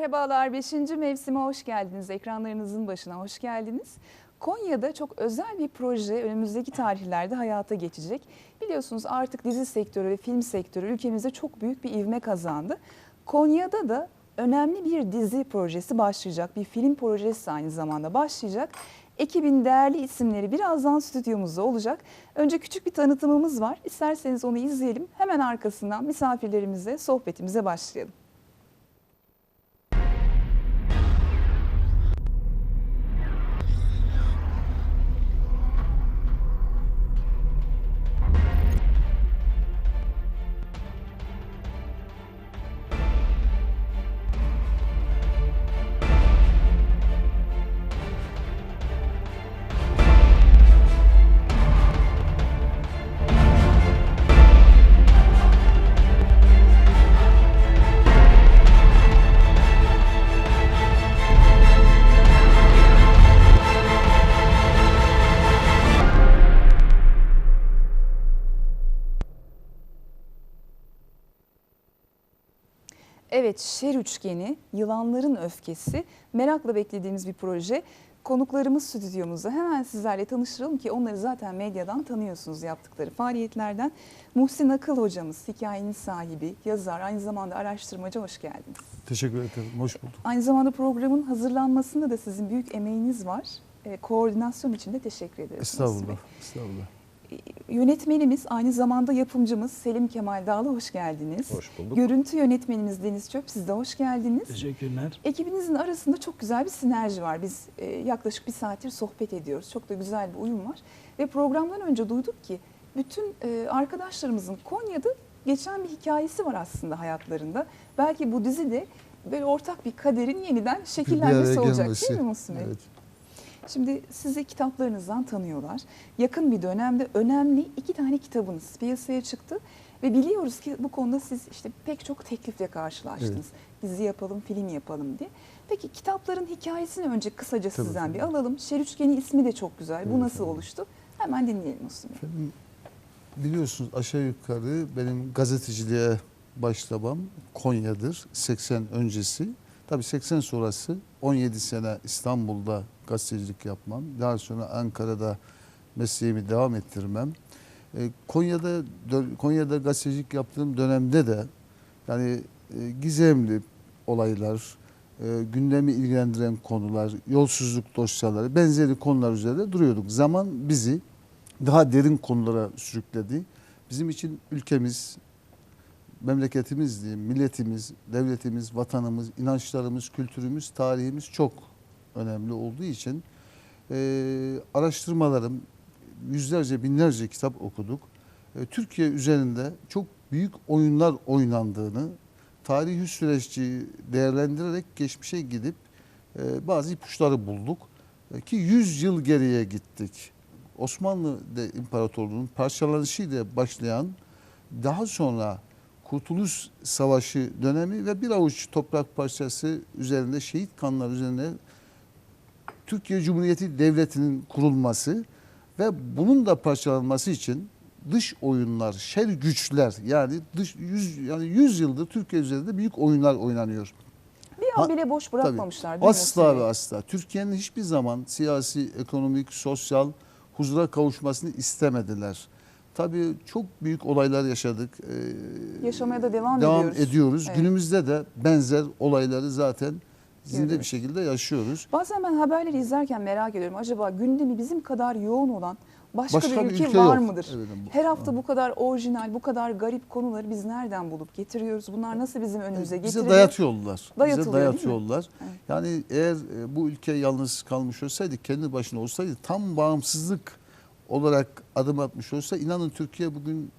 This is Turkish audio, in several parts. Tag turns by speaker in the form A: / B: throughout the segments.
A: Merhabalar, 5. mevsime hoş geldiniz. Ekranlarınızın başına hoş geldiniz. Konya'da çok özel bir proje önümüzdeki tarihlerde hayata geçecek. Biliyorsunuz artık dizi sektörü ve film sektörü ülkemizde çok büyük bir ivme kazandı. Konya'da da önemli bir dizi projesi başlayacak. Bir film projesi aynı zamanda başlayacak. Ekibin değerli isimleri birazdan stüdyomuzda olacak. Önce küçük bir tanıtımımız var. İsterseniz onu izleyelim. Hemen arkasından misafirlerimize, sohbetimize başlayalım. Evet, Şer Üçgeni, Yılanların Öfkesi, merakla beklediğimiz bir proje. Konuklarımız stüdyomuzda. Hemen sizlerle tanıştıralım ki onları zaten medyadan tanıyorsunuz yaptıkları faaliyetlerden. Muhsin Akıl hocamız, hikayenin sahibi, yazar, aynı zamanda araştırmacı hoş geldiniz.
B: Teşekkür ederim. Hoş bulduk.
A: Aynı zamanda programın hazırlanmasında da sizin büyük emeğiniz var. E, koordinasyon için de teşekkür ederiz.
B: Estağfurullah. Estağfurullah.
A: Yönetmenimiz aynı zamanda yapımcımız Selim Kemal Dağlı hoş geldiniz.
C: Hoş bulduk.
A: Görüntü yönetmenimiz Deniz Çöp siz de hoş geldiniz.
D: Teşekkürler.
A: Ekibinizin arasında çok güzel bir sinerji var. Biz e, yaklaşık bir saattir sohbet ediyoruz. Çok da güzel bir uyum var. Ve programdan önce duyduk ki bütün e, arkadaşlarımızın Konya'da geçen bir hikayesi var aslında hayatlarında. Belki bu dizi de böyle ortak bir kaderin yeniden şekillenmesi olacak
B: gelmesi.
A: değil mi Bey?
B: Evet.
A: Şimdi sizi kitaplarınızdan tanıyorlar. Yakın bir dönemde önemli iki tane kitabınız piyasaya çıktı. Ve biliyoruz ki bu konuda siz işte pek çok teklifle karşılaştınız. Dizi yapalım, film yapalım diye. Peki kitapların hikayesini önce kısaca
B: Tabii,
A: sizden
B: tabii.
A: bir alalım. Şer Üçgeni ismi de çok güzel. Bu
B: Evet,
A: nasıl
B: evet.
A: oluştu? Hemen dinleyelim Bey.
B: Efendim, biliyorsunuz aşağı yukarı benim gazeteciliğe başlamam Konya'dır. 80 öncesi. Tabii 80 sonrası 17 sene İstanbul'da gazetecilik yapmam. Daha sonra Ankara'da mesleğimi devam ettirmem. E, Konya'da Konya'da gazetecilik yaptığım dönemde de yani e, gizemli olaylar, e, gündemi ilgilendiren konular, yolsuzluk dosyaları, benzeri konular üzerinde duruyorduk. Zaman bizi daha derin konulara sürükledi. Bizim için ülkemiz, memleketimiz diyeyim, milletimiz, devletimiz, vatanımız, inançlarımız, kültürümüz, tarihimiz çok önemli olduğu için e, araştırmalarım, yüzlerce, binlerce kitap okuduk. E, Türkiye üzerinde çok büyük oyunlar oynandığını, tarihi süreççi değerlendirerek geçmişe gidip e, bazı ipuçları bulduk. E, ki 100 yıl geriye gittik. Osmanlı İmparatorluğu'nun parçalanışıyla başlayan daha sonra Kurtuluş Savaşı dönemi ve bir avuç toprak parçası üzerinde şehit kanlar üzerine Türkiye Cumhuriyeti Devleti'nin kurulması ve bunun da parçalanması için dış oyunlar, şer güçler yani dış 100 yani 100 yıldır Türkiye üzerinde büyük oyunlar oynanıyor.
A: Bir an bile boş bırakmamışlar mi
B: Asla ve asla. Türkiye'nin hiçbir zaman siyasi, ekonomik, sosyal huzura kavuşmasını istemediler. Tabii çok büyük olaylar yaşadık. Ee,
A: Yaşamaya da devam ediyoruz.
B: ediyoruz.
A: Evet.
B: Günümüzde de benzer olayları zaten zinde bir şekilde yaşıyoruz.
A: Bazen ben haberleri izlerken merak ediyorum. Acaba gündemi bizim kadar yoğun olan başka,
B: Başka
A: bir
B: bir
A: ülke,
B: ülke
A: var
B: yok.
A: mıdır?
B: Evet, bu-
A: Her hafta bu kadar orijinal, bu kadar garip konuları biz nereden bulup getiriyoruz? Bunlar nasıl bizim önümüze
B: Bize
A: getiriliyor?
B: dayatıyorlar. Bize dayatıyorlar.
A: Evet.
B: Yani eğer e, bu ülke yalnız kalmış olsaydı, kendi başına olsaydı, tam bağımsızlık olarak adım atmış olsa inanın Türkiye bugün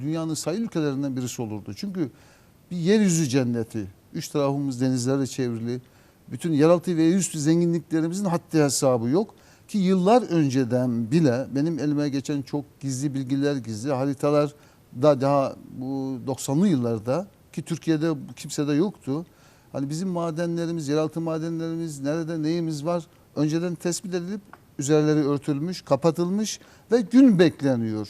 B: dünyanın sayılı ülkelerinden birisi olurdu. Çünkü bir yeryüzü cenneti. Üç tarafımız denizlerle çevrili. Bütün yeraltı ve yerüstü zenginliklerimizin haddi hesabı yok. Ki yıllar önceden bile benim elime geçen çok gizli bilgiler, gizli haritalar da daha bu 90'lı yıllarda ki Türkiye'de kimsede yoktu. Hani bizim madenlerimiz, yeraltı madenlerimiz, nerede neyimiz var önceden tespit edilip üzerleri örtülmüş, kapatılmış ve gün bekleniyor.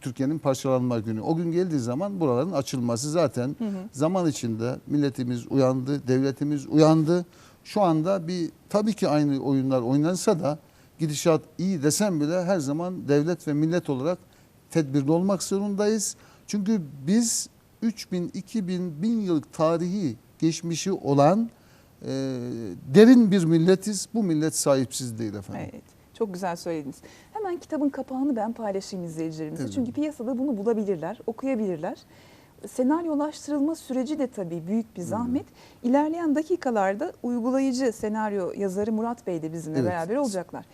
B: Türkiye'nin parçalanma günü. O gün geldiği zaman buraların açılması zaten zaman içinde milletimiz uyandı, devletimiz uyandı. Şu anda bir tabii ki aynı oyunlar oynansa da gidişat iyi desem bile her zaman devlet ve millet olarak tedbirli olmak zorundayız. Çünkü biz 3000, 2000, 1000 yıllık tarihi geçmişi olan e, derin bir milletiz. Bu millet sahipsiz değil efendim.
A: Evet. Çok güzel söylediniz. Hemen kitabın kapağını ben paylaşayım izleyicilerimize.
B: Evet.
A: Çünkü piyasada bunu bulabilirler, okuyabilirler. Senaryolaştırılma süreci de tabii büyük bir zahmet. İlerleyen dakikalarda uygulayıcı senaryo yazarı Murat Bey de bizimle
B: Evet.
A: beraber olacaklar.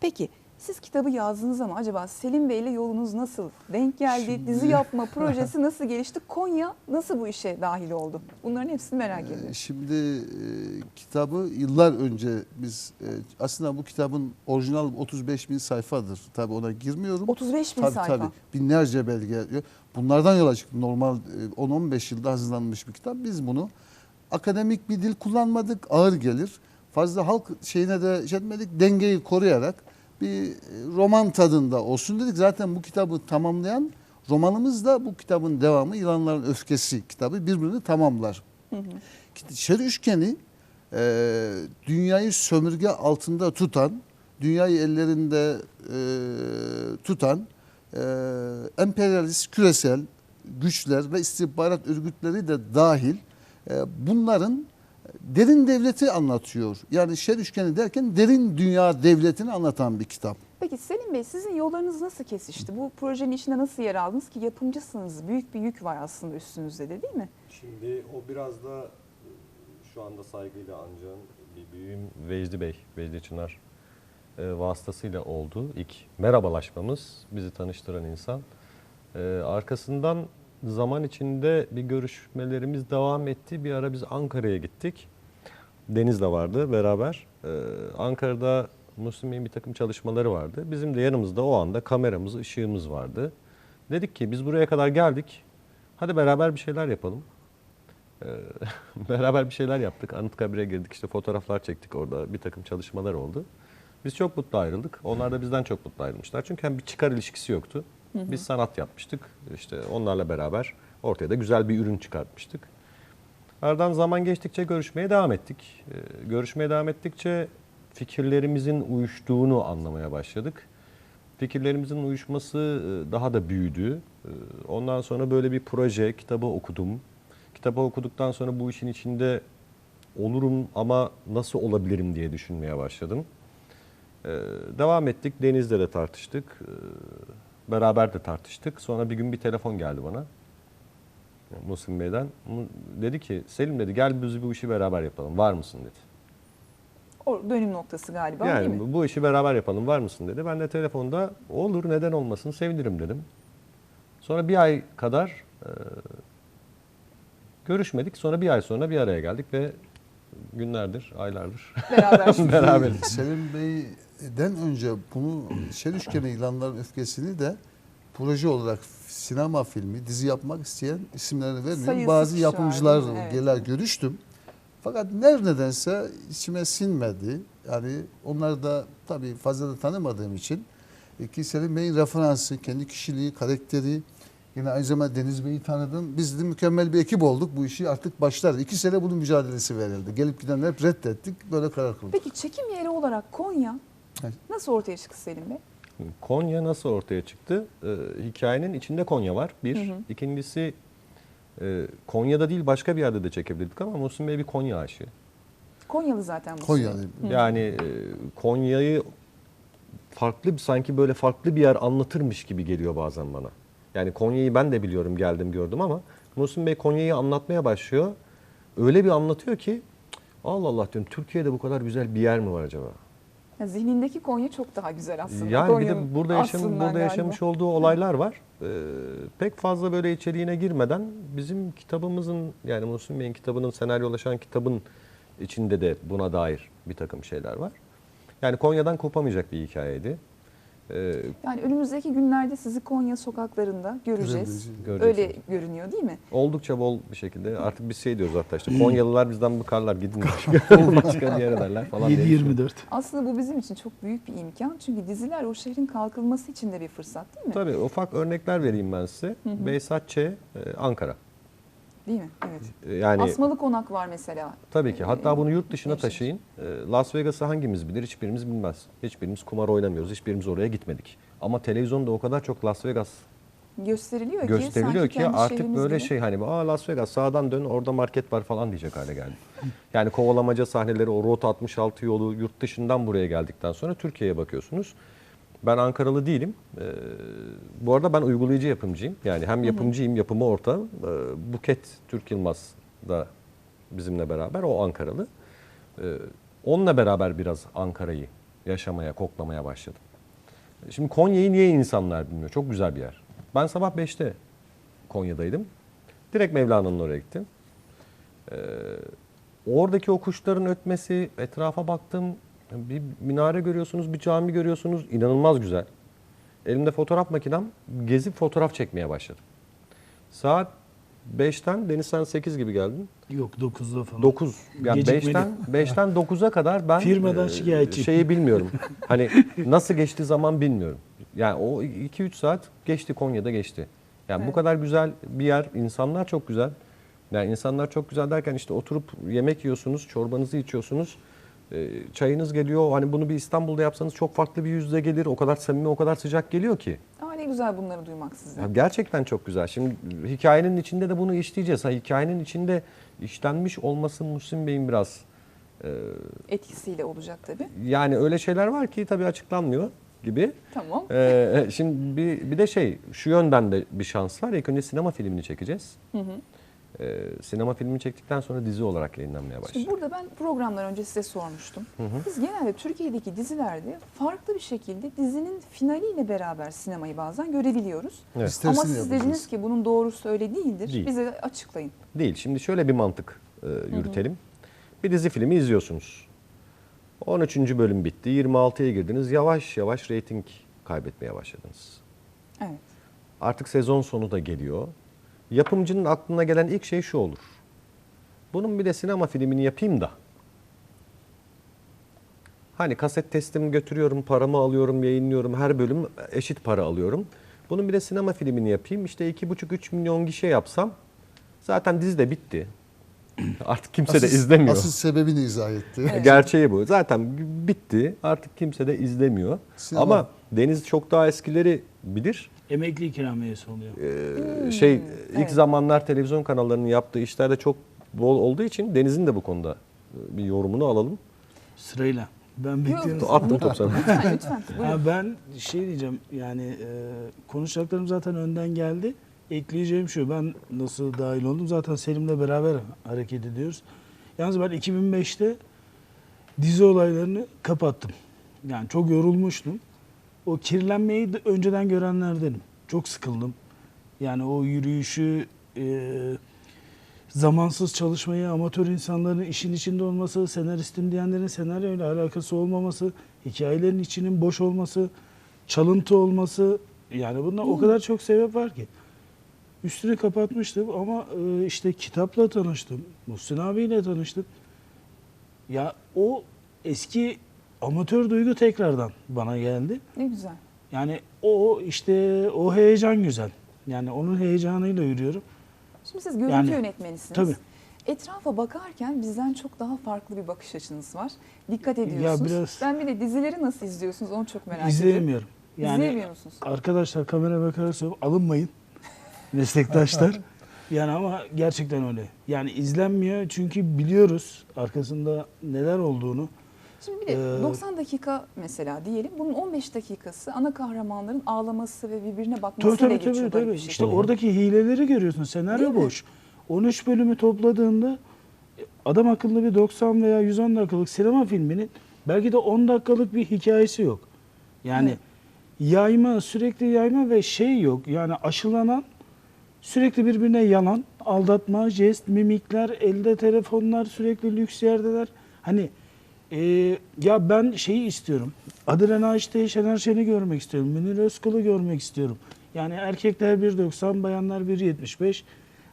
A: Peki siz kitabı yazdınız ama acaba Selim Bey ile yolunuz nasıl denk geldi?
B: Şimdi-
A: Dizi yapma projesi nasıl gelişti? Konya nasıl bu işe dahil oldu? Bunların hepsini merak
B: Ee,
A: ediyorum.
B: Şimdi e, kitabı yıllar önce biz e, aslında bu kitabın orijinal 35 bin sayfadır. Tabii ona girmiyorum.
A: 35 bin
B: tabii,
A: sayfa.
B: Tabii binlerce belge. Bunlardan yola çıktı. Normal e, 10-15 yılda hazırlanmış bir kitap. Biz bunu akademik bir dil kullanmadık. Ağır gelir. Fazla halk şeyine de şey etmedik. Dengeyi koruyarak bir e, roman tadında olsun dedik. Zaten bu kitabı tamamlayan romanımız da bu kitabın devamı Yılanların Öfkesi kitabı birbirini tamamlar. Şer üçgeni e, dünyayı sömürge altında tutan, dünyayı ellerinde e, tutan e, emperyalist küresel güçler ve istihbarat örgütleri de dahil e, bunların derin devleti anlatıyor. Yani şer üçgeni derken derin dünya devletini anlatan bir kitap.
A: Peki Selim Bey sizin yollarınız nasıl kesişti? Bu projenin içinde nasıl yer aldınız ki yapımcısınız? Büyük bir yük var aslında üstünüzde de değil mi?
C: Şimdi o biraz da e, şu anda saygıyla ancağın bir büyüğüm Vecdi Bey, Vecdi Çınar e, vasıtasıyla oldu. İlk merhabalaşmamız, bizi tanıştıran insan. E, arkasından zaman içinde bir görüşmelerimiz devam etti. Bir ara biz Ankara'ya gittik. Deniz de vardı beraber. E, Ankara'da Müslüm Bey'in bir takım çalışmaları vardı. Bizim de yanımızda o anda kameramız, ışığımız vardı. Dedik ki biz buraya kadar geldik. Hadi beraber bir şeyler yapalım. Ee, beraber bir şeyler yaptık. Anıtkabir'e girdik işte fotoğraflar çektik orada bir takım çalışmalar oldu. Biz çok mutlu ayrıldık. Onlar da bizden çok mutlu ayrılmışlar. Çünkü hem bir çıkar ilişkisi yoktu. Biz sanat yapmıştık. İşte onlarla beraber ortaya da güzel bir ürün çıkartmıştık. Aradan zaman geçtikçe görüşmeye devam ettik. Ee, görüşmeye devam ettikçe fikirlerimizin uyuştuğunu anlamaya başladık. Fikirlerimizin uyuşması e, daha da büyüdü. Ee, Ondan sonra böyle bir proje, kitabı okudum. Kitabı okuduktan sonra bu işin içinde olurum ama nasıl olabilirim diye düşünmeye başladım. Ee, Devam ettik, Deniz'le de tartıştık. Ee, Beraber de tartıştık. Sonra bir gün bir telefon geldi bana. Muhsin Bey'den. Dedi ki Selim dedi gel biz bu işi beraber yapalım. Var mısın dedi.
A: O dönüm noktası galiba değil mi?
C: Yani bu, işi beraber yapalım var mısın dedi. Ben de telefonda olur neden olmasın sevinirim dedim. Sonra bir ay kadar e, görüşmedik. Sonra bir ay sonra bir araya geldik ve günlerdir, aylardır beraberiz.
B: Selim Bey'den önce bunu Şer Üçgeni İlanların Öfkesini de proje olarak sinema filmi, dizi yapmak isteyen isimlerini vermiyorum. Bazı yapımcılar?
A: Evet.
B: geler görüştüm. Fakat neredense içime sinmedi. Yani onlar da tabii fazla da tanımadığım için e, ki Selim Bey'in referansı, kendi kişiliği, karakteri Yine aynı zamanda Deniz Bey'i tanıdım. Biz de mükemmel bir ekip olduk. Bu işi artık başlar. İki sene bunun mücadelesi verildi. Gelip gidenler hep reddettik. Böyle karar kıldık.
A: Peki çekim yeri olarak Konya
B: Evet.
A: nasıl ortaya çıktı Selim Bey?
C: Konya nasıl ortaya çıktı? Ee, hikayenin içinde Konya var. Bir.
A: Hı hı.
C: İkincisi e, Konya'da değil başka bir yerde de çekebilirdik ama Muhsin Bey bir Konya aşığı.
A: Konyalı zaten bu.
B: Konya.
C: Yani e, Konya'yı farklı bir sanki böyle farklı bir yer anlatırmış gibi geliyor bazen bana. Yani Konya'yı ben de biliyorum geldim gördüm ama Muhsin Bey Konya'yı anlatmaya başlıyor. Öyle bir anlatıyor ki Allah Allah diyorum Türkiye'de bu kadar güzel bir yer mi var acaba?
A: Ya zihnindeki Konya çok daha güzel aslında.
C: Yani bir
A: Konya'nın
C: de burada yaşam, burada
A: galiba.
C: yaşamış olduğu olaylar var. Ee, pek fazla böyle içeriğine girmeden bizim kitabımızın yani Muhsin Bey'in kitabının senaryolaşan kitabın içinde de buna dair bir takım şeyler var. Yani Konya'dan kopamayacak bir hikayeydi. Ee,
A: Yani önümüzdeki günlerde sizi Konya sokaklarında göreceğiz.
C: Göreceksiniz.
A: Öyle görünüyor değil mi?
C: oldukça bol bir şekilde artık biz şey diyoruz hatta işte Konyalılar bizden bıkarlar gidin başka, başka bir yere derler falan diye düşünüyorum.
D: 7-24.
A: Aslında bu bizim için çok büyük bir imkan. Çünkü diziler o şehrin kalkınması için de bir fırsat değil mi?
C: Tabii ufak örnekler vereyim ben size. Behzat Ç. e, Ankara.
A: Değil mi? Evet.
C: E, Yani
A: Asmalı Konak var mesela.
C: tabii ki hatta bunu yurt dışına taşıyın. E, Las Vegas'ı hangimiz bilir? Hiçbirimiz bilmez. Hiçbirimiz kumar oynamıyoruz. Hiçbirimiz oraya gitmedik. Ama televizyonda o kadar çok Las Vegas
A: Gösteriliyor ki
C: gösteriliyor ki
A: kendi
C: artık böyle
A: gibi.
C: şey hani aa Las Vegas sağdan dön orada market var falan diyecek hale geldi. Yani kovalamaca sahneleri o Rota 66 yolu yurt dışından buraya geldikten sonra Türkiye'ye bakıyorsunuz. Ben Ankaralı değilim. Ee, bu arada ben uygulayıcı yapımcıyım. Yani hem yapımcıyım, yapımı orta. Ee, Buket Türk Yılmaz da bizimle beraber. O Ankaralı. Ee, onunla beraber biraz Ankara'yı yaşamaya, koklamaya başladım. Şimdi Konya'yı niye insanlar bilmiyor? Çok güzel bir yer. Ben sabah 5'te Konya'daydım. Direkt Mevlana'nın oraya gittim. Ee, oradaki o kuşların ötmesi, etrafa baktım. Bir minare görüyorsunuz, bir cami görüyorsunuz. İnanılmaz güzel. Elimde fotoğraf makinem gezip fotoğraf çekmeye başladım. Saat 5'ten Deniz sen 8 gibi geldin.
D: Yok 9'da falan.
C: 9 yani
D: Gecikmeli.
C: 5'ten 5'ten 9'a kadar ben
D: Firmadan
C: e,
D: şikayetçiyim.
C: şeyi bilmiyorum. hani nasıl geçti zaman bilmiyorum. Yani o 2-3 saat geçti Konya'da geçti. Yani bu
A: Evet.
C: kadar güzel bir yer, insanlar çok güzel. Yani insanlar çok güzel derken işte oturup yemek yiyorsunuz, çorbanızı içiyorsunuz. E, Çayınız geliyor. Hani bunu bir İstanbul'da yapsanız çok farklı bir yüzde gelir. O kadar samimi, o kadar sıcak geliyor ki.
A: Aa, ne güzel bunları duymak sizden.
C: Ya gerçekten çok güzel. Şimdi hikayenin içinde de bunu işleyeceğiz. Ha, hikayenin içinde işlenmiş olması Muhsin Bey'in biraz e,
A: Etkisiyle olacak tabii.
C: yani öyle şeyler var ki tabii açıklanmıyor gibi.
A: Tamam.
C: E, şimdi bir, bir de şey şu yönden de bir şans var. İlk önce sinema filmini çekeceğiz.
A: Hı hı.
C: E, sinema filmini çektikten sonra dizi olarak yayınlanmaya
A: Şimdi
C: başlayacak.
A: burada ben programdan önce size sormuştum. Biz genelde Türkiye'deki dizilerde farklı bir şekilde dizinin finaliyle beraber sinemayı bazen görebiliyoruz.
C: Evet.
A: Ama siz
B: yapacağız.
A: dediniz ki bunun doğrusu öyle değildir.
C: Değil.
A: Bize açıklayın.
C: Değil. Şimdi şöyle bir mantık e, yürütelim. Bir dizi filmi izliyorsunuz. 13. bölüm bitti. 26'ya girdiniz. Yavaş yavaş reyting kaybetmeye başladınız.
A: Evet.
C: Artık sezon sonu da geliyor. Yapımcının aklına gelen ilk şey şu olur. Bunun bir de sinema filmini yapayım da. Hani kaset testimi götürüyorum, paramı alıyorum, yayınlıyorum. Her bölüm eşit para alıyorum. Bunun bir de sinema filmini yapayım. İşte 2,5-3 milyon gişe yapsam zaten dizi de bitti. Artık kimse de
B: Asıl-
C: izlemiyor.
B: Asıl sebebini izah etti.
A: Evet.
C: Gerçeği bu. Zaten bitti. Artık kimse de izlemiyor.
B: Sinema-
C: Ama Deniz çok daha eskileri bilir.
D: Emekli ikramiyesi oluyor.
C: Ee, şey ilk
A: evet.
C: zamanlar televizyon kanallarının yaptığı işlerde çok bol olduğu için Deniz'in de bu konuda e, bir yorumunu alalım.
D: Sırayla. Ben bekliyorum.
C: Attım top sana.
A: Lütfen lütfen.
D: Ha, ben şey diyeceğim yani e, konuşacaklarım zaten önden geldi. Ekleyeceğim şu ben nasıl dahil oldum zaten Selim'le beraber hareket ediyoruz. Yalnız ben 2005'te dizi olaylarını kapattım. Yani çok yorulmuştum. O kirlenmeyi de önceden görenlerdenim. Çok sıkıldım. Yani o yürüyüşü, e, zamansız çalışmayı, amatör insanların işin içinde olması, senaristim diyenlerin senaryoyla alakası olmaması, hikayelerin içinin boş olması, çalıntı olması yani bundan o kadar çok sebep var ki. Üstünü kapatmıştım ama e, işte kitapla tanıştım. Muhsin abiyle tanıştım. Ya o eski amatör duygu tekrardan bana geldi.
A: Ne güzel.
D: Yani o işte o heyecan güzel. Yani onun heyecanıyla yürüyorum.
A: Şimdi siz görüntü
D: Yani,
A: yönetmenisiniz.
D: tabii.
A: Etrafa bakarken bizden çok daha farklı bir bakış açınız var. Dikkat ediyorsunuz.
D: biraz-
A: Ben bir de dizileri nasıl izliyorsunuz onu çok merak ediyorum.
D: İzleyemiyorum. Yani
A: İzleyemiyor musunuz?
D: arkadaşlar kamera bakarsa alınmayın. Meslektaşlar. yani ama gerçekten öyle. Yani izlenmiyor çünkü biliyoruz arkasında neler olduğunu.
A: Şimdi bir de
D: Ee,
A: 90 dakika mesela diyelim. Bunun 15 dakikası ana kahramanların ağlaması ve birbirine
D: Tabii
A: bakmasıyla
D: tabii
A: geçiyor.
D: tabii.
A: garip
D: tabii.
A: bir şekilde.
D: İşte oradaki hileleri görüyorsun. Senaryo
A: Değil mi?
D: boş. 13 bölümü topladığında adam akıllı bir 90 veya 110 dakikalık sinema filminin belki de 10 dakikalık bir hikayesi yok. Yani
A: Evet.
D: yayma, sürekli yayma ve şey yok. Yani aşılanan sürekli birbirine yalan, aldatma, jest, mimikler, elde telefonlar, sürekli lüks yerdeler. Hani e, ya ben şeyi istiyorum. Adrena işte Şener Şen'i görmek istiyorum. Münir Özkul'u görmek istiyorum. Yani erkekler 1.90, bayanlar 1.75.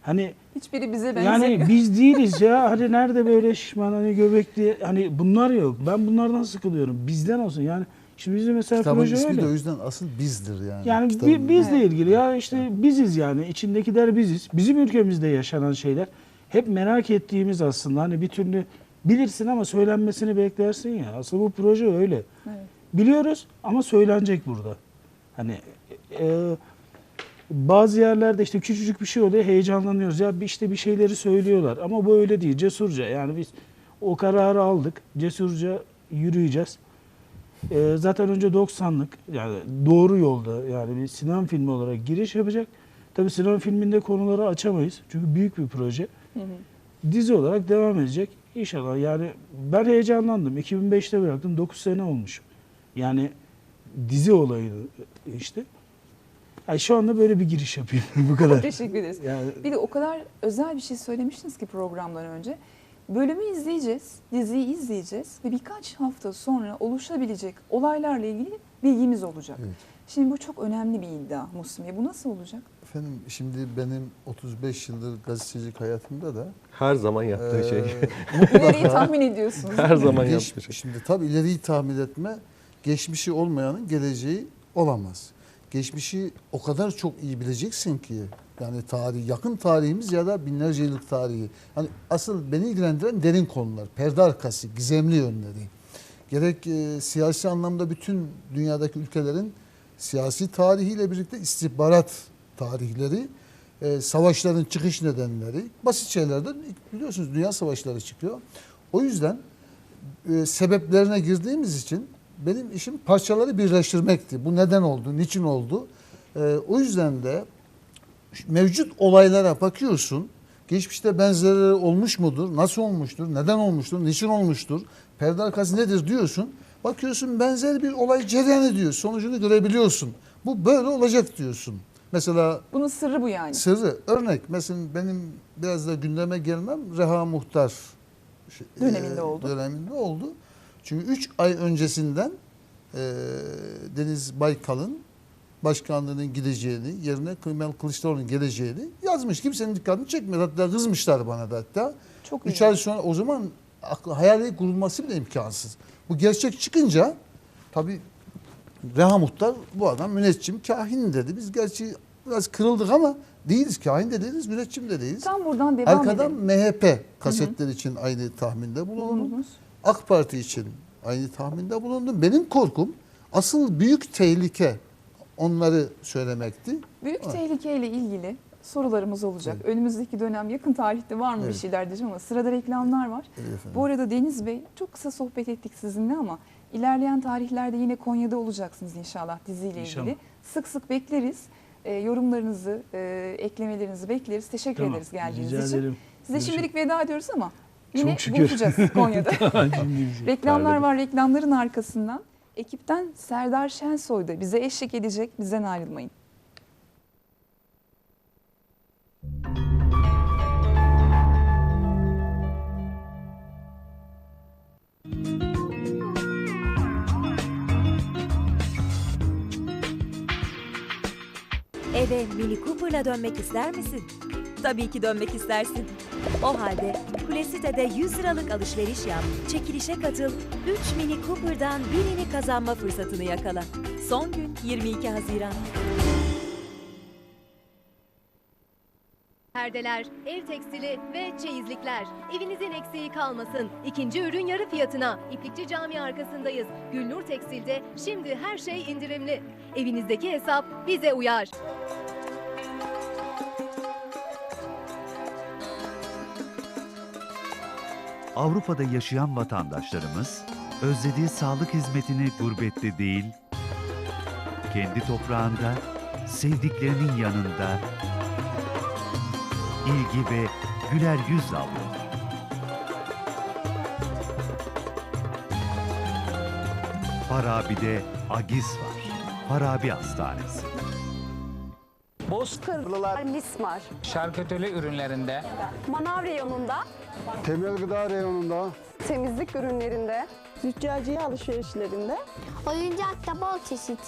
D: Hani
A: Hiçbiri bize benzemiyor.
D: yani biz değiliz ya. Hani nerede böyle şişman hani göbekli hani bunlar yok. Ben bunlardan sıkılıyorum. Bizden olsun. Yani şimdi bizim mesela
B: Kitabın
D: proje
B: ismi
D: öyle.
B: de o yüzden asıl bizdir yani.
D: Yani bi- bizle
A: Evet.
D: ilgili ya işte biziz yani içindekiler biziz. Bizim ülkemizde yaşanan şeyler hep merak ettiğimiz aslında hani bir türlü bilirsin ama söylenmesini beklersin ya. Aslında bu proje öyle.
A: Evet.
D: Biliyoruz ama söylenecek burada. Hani e, bazı yerlerde işte küçücük bir şey oluyor heyecanlanıyoruz. Ya işte bir şeyleri söylüyorlar ama bu öyle değil cesurca. Yani biz o kararı aldık. Cesurca yürüyeceğiz. E, zaten önce 90'lık yani doğru yolda yani bir sinema filmi olarak giriş yapacak. Tabii sinema filminde konuları açamayız. Çünkü büyük bir proje.
A: Hı hı.
D: Dizi olarak devam edecek. İnşallah yani ben heyecanlandım. 2005'te bıraktım. 9 sene olmuş. Yani dizi olayı işte. Yani şu anda böyle bir giriş yapıyorum bu kadar.
A: Teşekkür ederiz.
D: Yani
A: Bir de o kadar özel bir şey söylemiştiniz ki programdan önce. Bölümü izleyeceğiz, diziyi izleyeceğiz ve birkaç hafta sonra oluşabilecek olaylarla ilgili bilgimiz olacak.
B: Evet.
A: Şimdi bu çok önemli bir iddia Bey. Bu nasıl olacak?
B: Efendim şimdi benim 35 yıldır gazetecilik hayatımda da
C: Her zaman yaptığı
B: eee,
C: şey.
A: İleriyi tahmin ediyorsunuz.
C: Her zaman
B: geç-
C: yaptığı şey.
B: Şimdi tabii ileriyi tahmin etme geçmişi olmayanın geleceği olamaz. Geçmişi o kadar çok iyi bileceksin ki yani tarih yakın tarihimiz ya da binlerce yıllık tarihi. Hani asıl beni ilgilendiren derin konular, perde arkası, gizemli yönleri. Gerek e, siyasi anlamda bütün dünyadaki ülkelerin siyasi tarihiyle birlikte istihbarat tarihleri, e, savaşların çıkış nedenleri, basit şeylerden biliyorsunuz dünya savaşları çıkıyor. O yüzden e, sebeplerine girdiğimiz için benim işim parçaları birleştirmekti. Bu neden oldu, niçin oldu? E, o yüzden de mevcut olaylara bakıyorsun. Geçmişte benzerleri olmuş mudur? Nasıl olmuştur? Neden olmuştur? Niçin olmuştur? Perde arkası nedir diyorsun. Bakıyorsun benzer bir olay cereyan ediyor. Sonucunu görebiliyorsun. Bu böyle olacak diyorsun. Mesela
A: Bunun sırrı bu yani.
B: sırrı örnek mesela benim biraz da gündeme gelmem Reha Muhtar şey-
A: Döneminde
B: e,
A: oldu.
B: Döneminde oldu. Çünkü 3 ay öncesinden e, Deniz Baykal'ın başkanlığının gideceğini, yerine Kemal Kılıçdaroğlu'nun geleceğini yazmış. Kimsenin dikkatini çekmiyor. Hatta kızmışlar bana da hatta.
A: Çok
B: 3
A: iyi.
B: ay sonra o zaman aklı, hayali kurulması bile imkansız. Bu gerçek çıkınca tabii Reha Muhtar bu adam müneccim, kahin dedi. Biz gerçi biraz kırıldık ama değiliz. Kahin de değiliz, müneccim de değiliz.
A: Tam buradan devam
B: Arkadan
A: edelim.
B: MHP kasetler için aynı tahminde bulundum.
A: Bulundunuz.
B: AK Parti için aynı tahminde bulundum. Benim korkum asıl büyük tehlike onları söylemekti.
A: Büyük
B: Evet.
A: tehlikeyle ilgili sorularımız olacak. Önümüzdeki dönem yakın tarihte var mı bir
B: Evet.
A: şeyler diyeceğim ama sırada reklamlar var.
B: Evet efendim.
A: Bu arada Deniz Bey çok kısa sohbet ettik sizinle ama ilerleyen tarihlerde yine Konya'da olacaksınız inşallah diziyle
D: İnşallah.
A: ilgili. Sık sık bekleriz. Ee, yorumlarınızı, e, eklemelerinizi bekleriz. Teşekkür
D: Tamam,
A: ederiz geldiğiniz
D: rica
A: için.
D: ederim.
A: Size
D: Görüşürüz.
A: şimdilik veda ediyoruz ama yine buluşacağız Konya'da. Reklamlar var. Reklamların arkasından ekipten Serdar Şensoy da bize eşlik edecek. Bizden ayrılmayın.
E: Eve Mini Cooper'la dönmek ister misin? Tabii ki dönmek istersin. O halde Kulesite'de 100 liralık alışveriş yap, çekilişe katıl, 3 Mini Cooper'dan birini kazanma fırsatını yakala. Son gün 22 Haziran.
F: Perdeler, ev tekstili ve çeyizlikler. Evinizin eksiği kalmasın. İkinci ürün yarı fiyatına. İplikçi Cami arkasındayız. Gülnur Tekstil'de şimdi her şey indirimli. Evinizdeki hesap bize uyar.
G: Avrupa'da yaşayan vatandaşlarımız özlediği sağlık hizmetini gurbette değil, kendi toprağında, sevdiklerinin yanında ilgi ve güler yüzle alıyor. Farabi'de Agiz var. Farabi Hastanesi.
H: Bozkırlılar
I: Mismar,
H: şarküteri ürünlerinde.
I: Manav reyonunda,
J: Temel gıda reyonunda,
I: temizlik ürünlerinde, Züccaciye alışverişlerinde
J: Oyuncakta bol çeşit.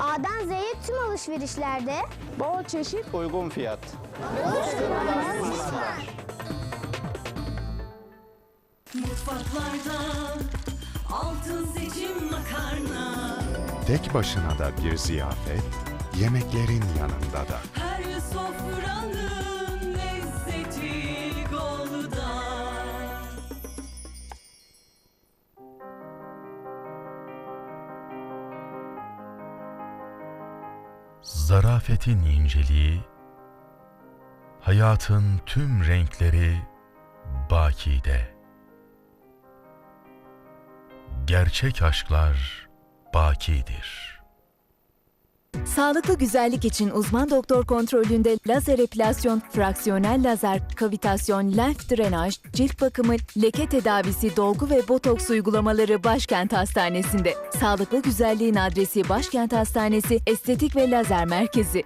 J: A'dan Z'ye tüm alışverişlerde
I: bol çeşit
K: Uygun fiyat.
L: Tek başına da bir ziyafet, yemeklerin yanında da.
E: Her sofranın
L: Zarafetin inceliği, hayatın tüm renkleri bakide. Gerçek aşklar bakidir.
E: Sağlıklı güzellik için uzman doktor kontrolünde lazer epilasyon, fraksiyonel lazer, kavitasyon, lenf drenaj, cilt bakımı, leke tedavisi, dolgu ve botoks uygulamaları Başkent Hastanesi'nde. Sağlıklı güzelliğin adresi Başkent Hastanesi Estetik ve Lazer Merkezi.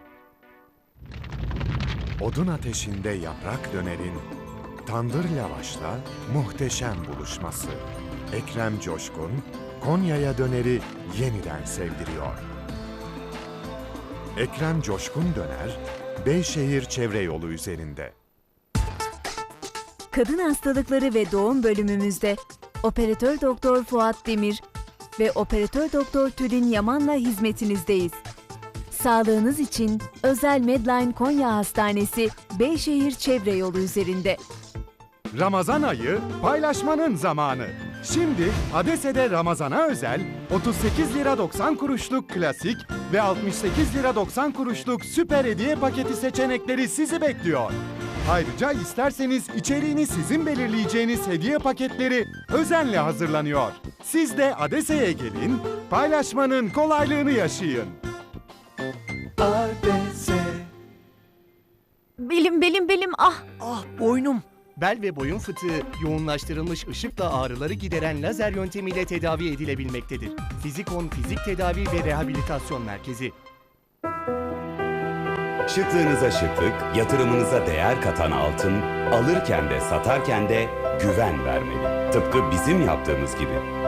L: Odun ateşinde yaprak dönerin, tandır lavaşla muhteşem buluşması. Ekrem Coşkun, Konya'ya döneri yeniden sevdiriyor. Ekrem Coşkun Döner, Beyşehir Çevre Yolu üzerinde.
E: Kadın hastalıkları ve doğum bölümümüzde operatör doktor Fuat Demir ve operatör doktor Tülin Yaman'la hizmetinizdeyiz. Sağlığınız için özel Medline Konya Hastanesi Beyşehir Çevre Yolu üzerinde.
L: Ramazan ayı paylaşmanın zamanı. Şimdi Adese'de Ramazan'a özel 38 lira 90 kuruşluk klasik ve 68 lira 90 kuruşluk süper hediye paketi seçenekleri sizi bekliyor. Ayrıca isterseniz içeriğini sizin belirleyeceğiniz hediye paketleri özenle hazırlanıyor. Siz de Adese'ye gelin, paylaşmanın kolaylığını yaşayın.
E: Belim belim belim ah!
K: Ah boynum. Bel ve boyun fıtığı yoğunlaştırılmış ışıkla ağrıları gideren lazer yöntemiyle tedavi edilebilmektedir. Fizikon Fizik Tedavi ve Rehabilitasyon Merkezi.
M: Şıklığınıza şıklık, yatırımınıza değer katan altın, alırken de satarken de güven vermeli. Tıpkı bizim yaptığımız gibi.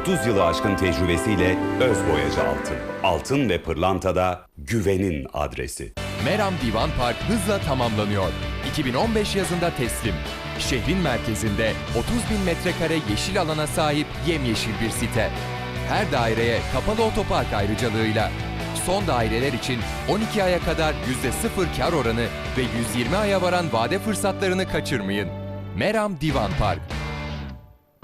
M: 30 yılı aşkın tecrübesiyle öz boyacı altın. Altın ve pırlantada güvenin adresi.
N: Meram Divan Park hızla tamamlanıyor. 2015 yazında teslim. Şehrin merkezinde 30 bin metrekare yeşil alana sahip yemyeşil bir site. Her daireye kapalı otopark ayrıcalığıyla. Son daireler için 12 aya kadar %0 kar oranı ve 120 aya varan vade fırsatlarını kaçırmayın. Meram Divan Park.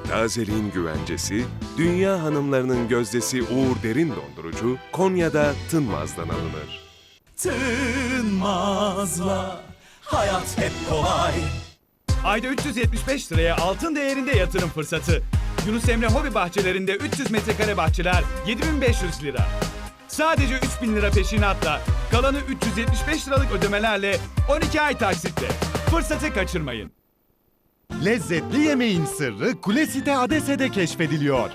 L: Tazeliğin güvencesi, dünya hanımlarının gözdesi Uğur Derin Dondurucu, Konya'da Tınmaz'dan alınır.
K: Tınmazla hayat hep kolay.
N: Ayda 375 liraya altın değerinde yatırım fırsatı. Yunus Emre Hobi Bahçelerinde 300 metrekare bahçeler 7500 lira. Sadece 3000 lira peşinatla, kalanı 375 liralık ödemelerle 12 ay taksitle. Fırsatı kaçırmayın.
L: Lezzetli yemeğin sırrı Kulesite Adese'de keşfediliyor.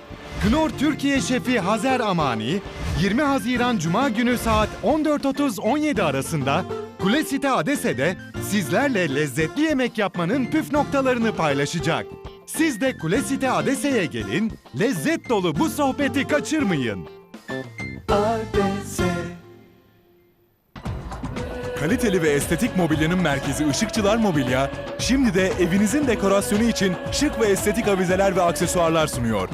L: Knor Türkiye şefi Hazer Amani, 20 Haziran Cuma günü saat 14.30-17 arasında Kulesite Adese'de sizlerle lezzetli yemek yapmanın püf noktalarını paylaşacak. Siz de Kulesite Adese'ye gelin, lezzet dolu bu sohbeti kaçırmayın.
N: Kaliteli ve estetik mobilyanın merkezi Işıkçılar Mobilya, şimdi de evinizin dekorasyonu için şık ve estetik avizeler ve aksesuarlar sunuyor.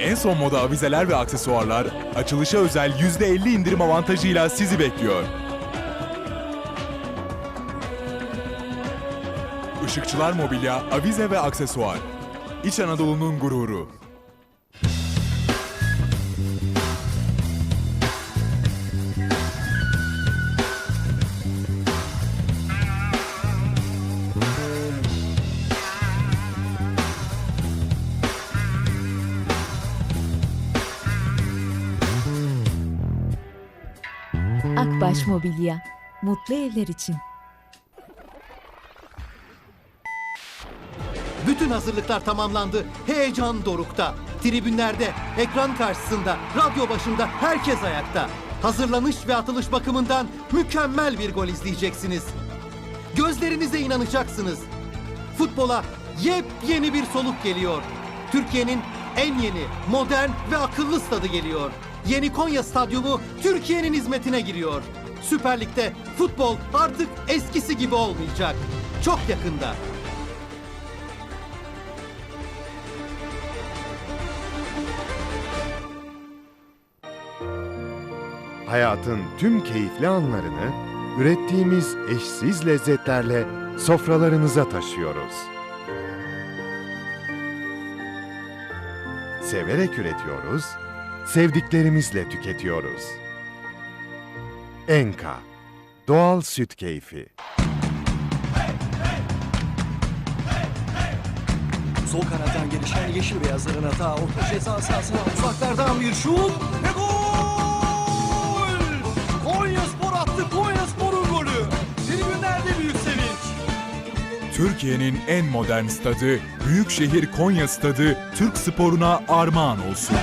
N: En son moda avizeler ve aksesuarlar, açılışa özel %50 indirim avantajıyla sizi bekliyor. Işıkçılar Mobilya, avize ve aksesuar. İç Anadolu'nun gururu.
E: Akbaş Mobilya. Mutlu evler için.
K: Bütün hazırlıklar tamamlandı. Heyecan dorukta. Tribünlerde, ekran karşısında, radyo başında herkes ayakta. Hazırlanış ve atılış bakımından mükemmel bir gol izleyeceksiniz. Gözlerinize inanacaksınız. Futbola yepyeni bir soluk geliyor. Türkiye'nin en yeni, modern ve akıllı stadı geliyor. Yeni Konya Stadyumu Türkiye'nin hizmetine giriyor. Süper Lig'de futbol artık eskisi gibi olmayacak. Çok yakında.
O: Hayatın tüm keyifli anlarını ürettiğimiz eşsiz lezzetlerle sofralarınıza taşıyoruz. Severek üretiyoruz, sevdiklerimizle tüketiyoruz. Enka, doğal süt keyfi.
P: Sol kanattan gelişen yeşil beyazların hata. Orta ceza sahasına uzaklardan bir şut ve gol!
Q: Türkiye'nin en modern stadı, Büyükşehir Konya Stadı, Türk sporuna armağan olsun.